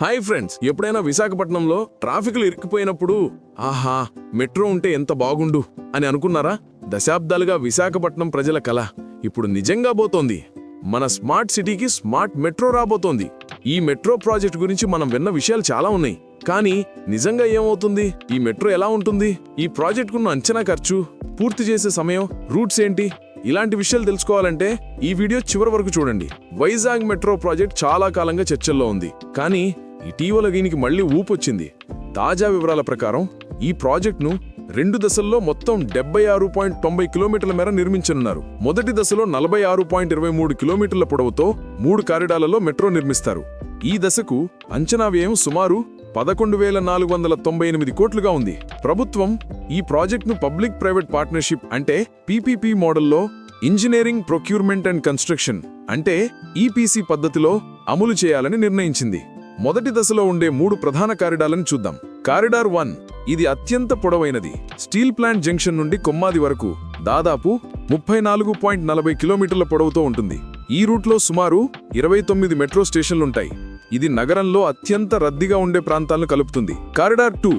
Hi friends ఎప్పుడైనా విశాఖపట్నంలో ట్రాఫిక్లు ఇరుక్కుపోయినప్పుడు ఆహా మెట్రో ఉంటే ఎంత బాగుండు అని అనుకున్నారా? దశాబ్దాలుగా విశాఖపట్నం ప్రజల కల ఇప్పుడు నిజంగా పోతోంది. మన స్మార్ట్ సిటీకి స్మార్ట్ మెట్రో రాబోతోంది. ఈ మెట్రో ప్రాజెక్ట్ గురించి మనం విన్న విషయాలు చాలా ఉన్నాయి. కానీ నిజంగా ఏమవుతుంది? ఈ మెట్రో ఎలా ఉంటుంది? ఈ ప్రాజెక్టుకున్న అంచనా ఖర్చు పూర్తి చేసే సమయం రూట్స్ ఏంటి? ఇలాంటి విషయాలు తెలుసుకోవాలంటే ఈ వీడియో చివరి వరకు చూడండి. వైజాగ్ మెట్రో ప్రాజెక్ట్ చాలా కాలంగా చర్చల్లో ఉంది. కానీ ఇటీవల దీనికి మళ్ళీ ఊపొచ్చింది. తాజా వివరాల ప్రకారం ఈ ప్రాజెక్టును రెండు దశల్లో మొత్తం డెబ్బై ఆరు పాయింట్ తొంభై కిలోమీటర్ల మేర నిర్మించనున్నారు. మొదటి దశలో నలభై ఆరు పాయింట్ ఇరవై మూడు కిలోమీటర్ల పొడవుతో మూడు కారిడార్లలో మెట్రో నిర్మిస్తారు. ఈ దశకు అంచనా వ్యయం సుమారు పదకొండు వేల నాలుగు వందల తొంభై ఎనిమిది కోట్లుగా ఉంది. ప్రభుత్వం ఈ ప్రాజెక్టును పబ్లిక్ ప్రైవేట్ పార్ట్నర్షిప్ అంటే పీపీపీ మోడల్లో ఇంజనీరింగ్ ప్రొక్యూర్మెంట్ అండ్ కన్స్ట్రక్షన్ అంటే ఈపీసీ పద్ధతిలో అమలు చేయాలని నిర్ణయించింది. మొదటి దశలో ఉండే మూడు ప్రధాన కారిడార్లను చూద్దాం. కారిడార్ వన్ ఇది అత్యంత పొడవైనది. స్టీల్ ప్లాంట్ జంక్షన్ నుండి కొమ్మాది వరకు దాదాపు ముప్పై నాలుగు పాయింట్ నలభై కిలోమీటర్ల పొడవుతో ఉంటుంది. ఈ రూట్లో సుమారు ఇరవై తొమ్మిది మెట్రో స్టేషన్లుంటాయి. ఇది నగరంలో అత్యంత రద్దీగా ఉండే ప్రాంతాలను కలుపుతుంది. కారిడార్ టూ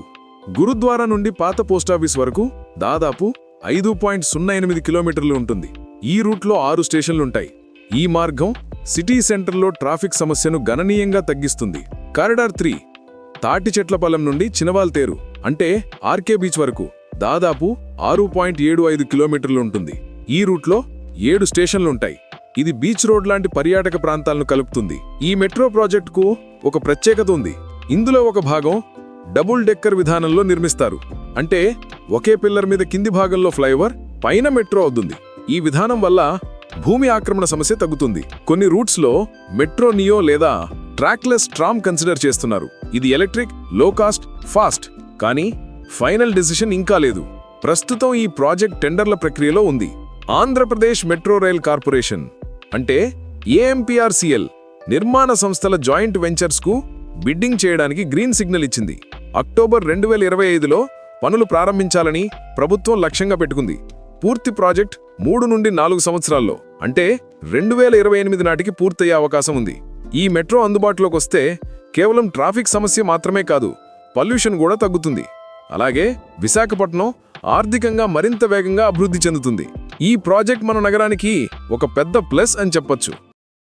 గురుద్వారా నుండి పాత పోస్టాఫీస్ వరకు దాదాపు ఐదు పాయింట్ సున్నా ఎనిమిది కిలోమీటర్లు ఉంటుంది. ఈ రూట్లో ఆరు స్టేషన్లుంటాయి. ఈ మార్గం సిటీ సెంటర్లో ట్రాఫిక్ సమస్యను గణనీయంగా తగ్గిస్తుంది. కారిడార్ త్రీ తాటి చెట్లపాలెం నుండి చినవాల్తేరు అంటే ఆర్కే బీచ్ వరకు దాదాపు ఆరు పాయింట్ ఏడు ఐదు కిలోమీటర్లు ఉంటుంది. ఈ రూట్లో ఏడు స్టేషన్లుంటాయి ఇది బీచ్ రోడ్ లాంటి పర్యాటక ప్రాంతాలను కలుపుతుంది. ఈ మెట్రో ప్రాజెక్టుకు ఒక ప్రత్యేకత ఉంది. ఇందులో ఒక భాగం డబుల్ డెక్కర్ విధానంలో నిర్మిస్తారు. అంటే ఒకే పిల్లర్ మీద కింది భాగంలో ఫ్లైఓవర్ పైన మెట్రో అవుతుంది. ఈ విధానం వల్ల భూమి ఆక్రమణ సమస్య తగ్గుతుంది. కొన్ని రూట్స్లో మెట్రో నియో లేదా ట్రాక్లెస్ ట్రామ్ కన్సిడర్ చేస్తున్నారు. ఇది ఎలక్ట్రిక్లో కాస్ట్ ఫాస్ట్ కానీ ఫైనల్ డెసిషన్ ఇంకా లేదు. ప్రస్తుతం ఈ ప్రాజెక్ట్ టెండర్ల ప్రక్రియలో ఉంది. ఆంధ్రప్రదేశ్ మెట్రో రైల్ కార్పొరేషన్ అంటే ఏఎంపీఆర్సీఎల్ నిర్మాణ సంస్థల జాయింట్ వెంచర్స్కు బిడ్డింగ్ చేయడానికి గ్రీన్ సిగ్నల్ ఇచ్చింది. అక్టోబర్ రెండు వేల ఇరవై ఐదులో పనులు ప్రారంభించాలని ప్రభుత్వం లక్ష్యంగా పెట్టుకుంది. పూర్తి ప్రాజెక్ట్ మూడు నుండి నాలుగు సంవత్సరాల్లో. అంటే రెండు వేల ఇరవై ఎనిమిది నాటికి పూర్తయ్యే అవకాశం ఉంది. ఈ మెట్రో అందుబాటులోకి వస్తే కేవలం ట్రాఫిక్ సమస్య మాత్రమే కాదు పొల్యూషన్ కూడా తగ్గుతుంది. అలాగే విశాఖపట్నం ఆర్థికంగా మరింత వేగంగా అభివృద్ధి చెందుతుంది. ఈ ప్రాజెక్ట్ మన నగరానికి ఒక పెద్ద ప్లస్ అని చెప్పొచ్చు.